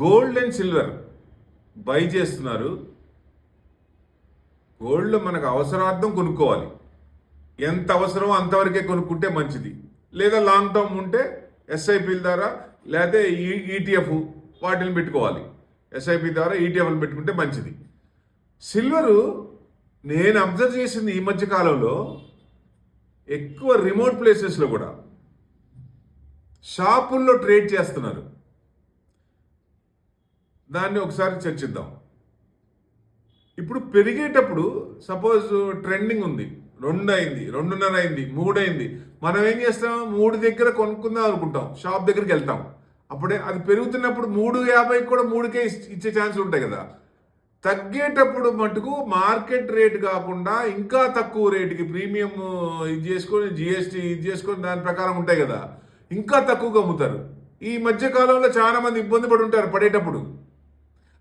Gold and silver buy చేస్తున్నారు. Gold మనకు అవసరార్థం కొనుక్కోవాలి. ఎంత అవసరమో అంతవరకే కొనుక్కుంటే మంచిది. లేదా లాంగ్ టర్మ్ ఉంటే ఎస్ఐపిల ద్వారా లేదా ఈటీఎఫ్ వాటిని పెట్టుకోవాలి. ఎస్ఐపి ద్వారా ఈటీఎఫ్లు పెట్టుకుంటే మంచిది. సిల్వరు నేను అబ్జర్వ్ చేసింది ఈ మధ్య కాలంలో ఎక్కువ రిమోట్ ప్లేసెస్లో కూడా. షాపుల్లో ట్రేడ్ చేస్తున్నారు. దాన్ని ఒకసారి చర్చిద్దాం. ఇప్పుడు పెరిగేటప్పుడు సపోజ్ ట్రెండింగ్ ఉంది. రెండు అయింది రెండున్నర అయింది మూడు అయింది మనం ఏం చేస్తాం? మూడు దగ్గర కొనుక్కుందాం అనుకుంటాం. షాప్ దగ్గరికి వెళ్తాం. అప్పుడే అది పెరుగుతున్నప్పుడు మూడు యాభైకి కూడా మూడుకే ఇచ్చే ఛాన్స్ ఉంటాయి కదా. తగ్గేటప్పుడు మటుకు మార్కెట్ రేట్ కాకుండా ఇంకా తక్కువ రేటుకి ప్రీమియం ఇది చేసుకొని జిఎస్టీ ఇది చేసుకొని దాని ప్రకారం ఉంటాయి కదా. ఇంకా తక్కువగా అమ్ముతారు. ఈ మధ్య కాలంలో చాలా మంది ఇబ్బంది పడి ఉంటారు పడేటప్పుడు.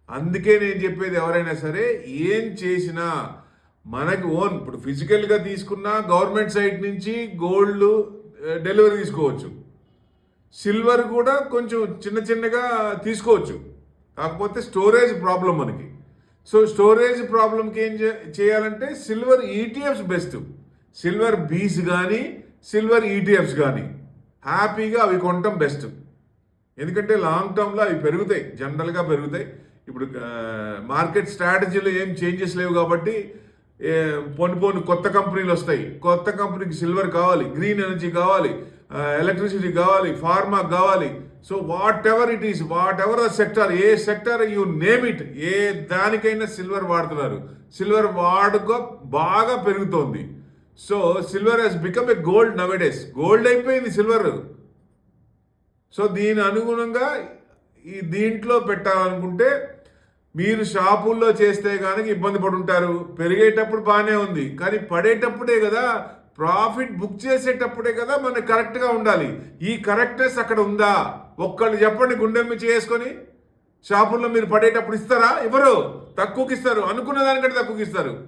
అందుకే నేను చెప్పేది ఎవరైనా సరే ఏం చేసినా మనకి ఓన్ ఇప్పుడు ఫిజికల్గా తీసుకున్నా గవర్నమెంట్ సైడ్ నుంచి గోల్డ్ డెలివరీ తీసుకోవచ్చు. సిల్వర్ కూడా కొంచెం చిన్న చిన్నగా తీసుకోవచ్చు. కాకపోతే స్టోరేజ్ ప్రాబ్లం మనకి. సో స్టోరేజ్ ప్రాబ్లంకి ఏం చే- చేయాలంటే silver ETFs best. Silver bees కానీ సిల్వర్ ఈటీఎఫ్స్ కానీ హ్యాపీగా అవి కొనటం బెస్ట్. ఎందుకంటే లాంగ్ టర్మ్లో అవి పెరుగుతాయి. జనరల్గా పెరుగుతాయి. ఇప్పుడు మార్కెట్ స్ట్రాటజీలో ఏం చేంజెస్ లేవు కాబట్టి పోను పోను కొత్త కంపెనీలు వస్తాయి. కొత్త కంపెనీకి సిల్వర్ కావాలి గ్రీన్ ఎనర్జీ కావాలి ఎలక్ట్రిసిటీ కావాలి ఫార్మా కావాలి. So whatever it is whatever the sector A sector you name it ఏ దానికైనా సిల్వర్ వాడుతున్నారు. సిల్వర్ వాడుక బాగా పెరుగుతోంది. So silver has become a gold nowadays gold అయిపోయింది సిల్వర్. సో దీని అనుగుణంగా ఈ దీంట్లో పెట్టాలనుకుంటే మీరు షాపుల్లో చేస్తే కనుక ఇబ్బంది పడుంటారు. పెరిగేటప్పుడు బాగానే ఉంది. కానీ పడేటప్పుడే కదా ప్రాఫిట్ బుక్ చేసేటప్పుడే కదా మనకి కరెక్ట్గా ఉండాలి. ఈ కరెక్ట్నెస్ అక్కడ ఉందా? ఒక్కళ్ళు చెప్పండి గుండె చేసుకొని. షాపుల్లో మీరు పడేటప్పుడు ఇస్తారా? ఇవ్వరు తక్కువకి ఇస్తారు. అనుకున్న దానికంటే తక్కువకి ఇస్తారు.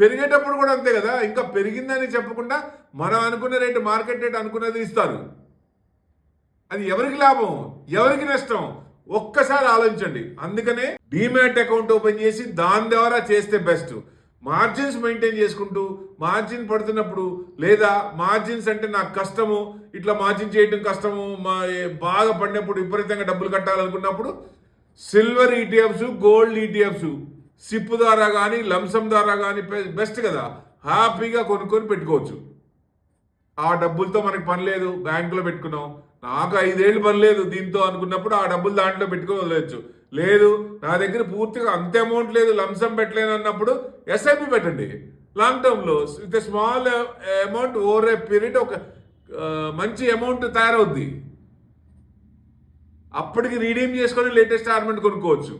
పెరిగేటప్పుడు కూడా అంతే కదా. ఇంకా పెరిగిందని చెప్పకుండా మనం అనుకున్న రేటు మార్కెట్ రేట్ అనుకున్నది ఇస్తారు. అది ఎవరికి లాభం? ఎవరికి నష్టం? ఒక్కసారి ఆలోచించండి. అందుకనే డిమాట్ అకౌంట్ ఓపెన్ చేసి దాని ద్వారా చేస్తే బెస్ట్. మార్జిన్స్ మెయింటైన్ చేసుకుంటూ మార్జిన్ పడుతున్నప్పుడు లేదా మార్జిన్స్ అంటే నాకు కష్టము ఇట్లా మార్జిన్ చేయడం కష్టము మా బాగా పడినప్పుడు విపరీతంగా డబ్బులు కట్టాలనుకున్నప్పుడు silver ETFs gold ETFs SIP ద్వారా కానీ లంసం ద్వారా కానీ బెస్ట్ కదా. హ్యాపీగా కొనుక్కొని పెట్టుకోవచ్చు. ఆ డబ్బులతో మనకి పని లేదు బ్యాంకులో పెట్టుకున్నాం. నాకు ఐదేళ్ళు పని లేదు దీంతో అనుకున్నప్పుడు ఆ డబ్బులు దాంట్లో పెట్టుకుని వదిలేచ్చు లేదు నా దగ్గర పూర్తిగా అంత అమౌంట్ లేదు లంసం పెట్టలేను అన్నప్పుడు ఎస్ఐపి పెట్టండి. లాంగ్ టర్మ్లో with small amount over a period ఒక uh, మంచి అమౌంట్ తయారవుద్ది. అప్పటికి రీడీమ్ చేసుకొని లేటెస్ట్ ఆర్మెంట్ కొనుక్కోవచ్చు.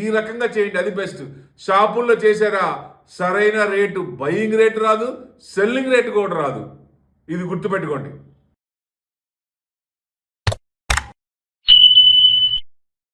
ఈ రకంగా చేయండి అది బెస్ట్ షాపుల్లో చేశారా సరైన రేటు బయింగ్ రేటు రాదు సెల్లింగ్ రేటు కూడా రాదు. ఇది గుర్తుపెట్టుకోండి.